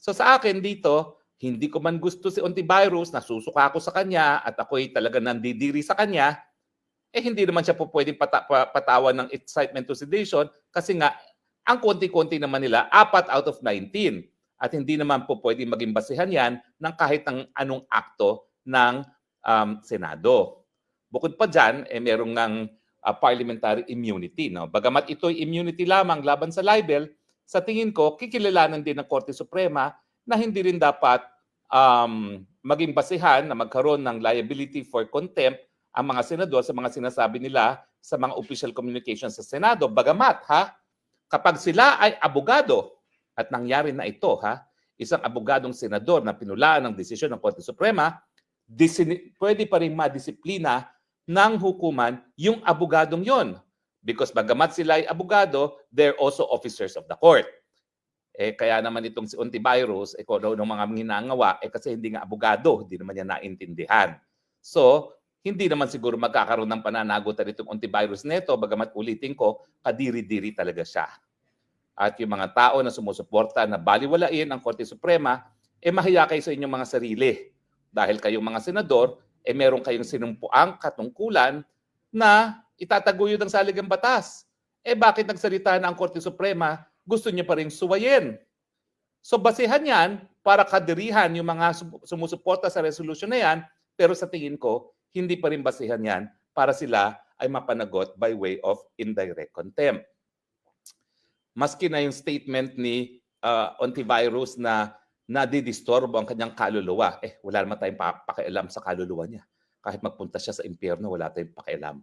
So sa akin dito, hindi ko man gusto si Ontivirus, nasusuka ako sa kanya at ako'y talaga nandidiri sa kanya, eh hindi naman siya po pwedeng pata- pa- patawan ng excitement to sedation kasi nga, ang konti-konti naman nila, apat out of 19. At hindi naman po pwedeng maging basihan yan ng kahit ng anong akto ng um, Senado. Bukod pa dyan, eh, merong ng uh, parliamentary immunity. No? Bagamat ito'y immunity lamang laban sa libel, sa tingin ko, kikilalanan din ng Korte Suprema na hindi rin dapat um, maging basihan na magkaroon ng liability for contempt ang mga senador sa mga sinasabi nila sa mga official communications sa Senado. Bagamat, ha, kapag sila ay abogado, at nangyari na ito, ha, isang abogadong senador na pinulaan ng desisyon ng Korte Suprema, pwede pa rin madisiplina ng hukuman yung abogadong yon. Because bagamat sila ay abogado, they're also officers of the court. Eh, kaya naman itong si Ontivirus, eh, daw ng mga ginangawa, eh kasi hindi nga abogado, hindi naman niya naintindihan. So, hindi naman siguro magkakaroon ng pananagutan itong Ontivirus neto, bagamat ulitin ko, kadiri-diri talaga siya. At yung mga tao na sumusuporta na baliwalain ang Korte Suprema, eh mahiya kayo sa inyong mga sarili. Dahil kayong mga senador, eh meron kayong sinumpuang katungkulan na itataguyod ang saligang batas. Eh bakit nagsalita na ang Korte Suprema, gusto niya pa rin suwayin? So basihan yan para kadirihan yung mga sum- sumusuporta sa resolution na yan, pero sa tingin ko, hindi pa rin basihan yan para sila ay mapanagot by way of indirect contempt. Maski na yung statement ni uh, Ontivirus na nadidistorbo ang kanyang kaluluwa, eh wala naman tayong pa- pakialam sa kaluluwa niya. Kahit magpunta siya sa impyerno, wala tayong pakialam.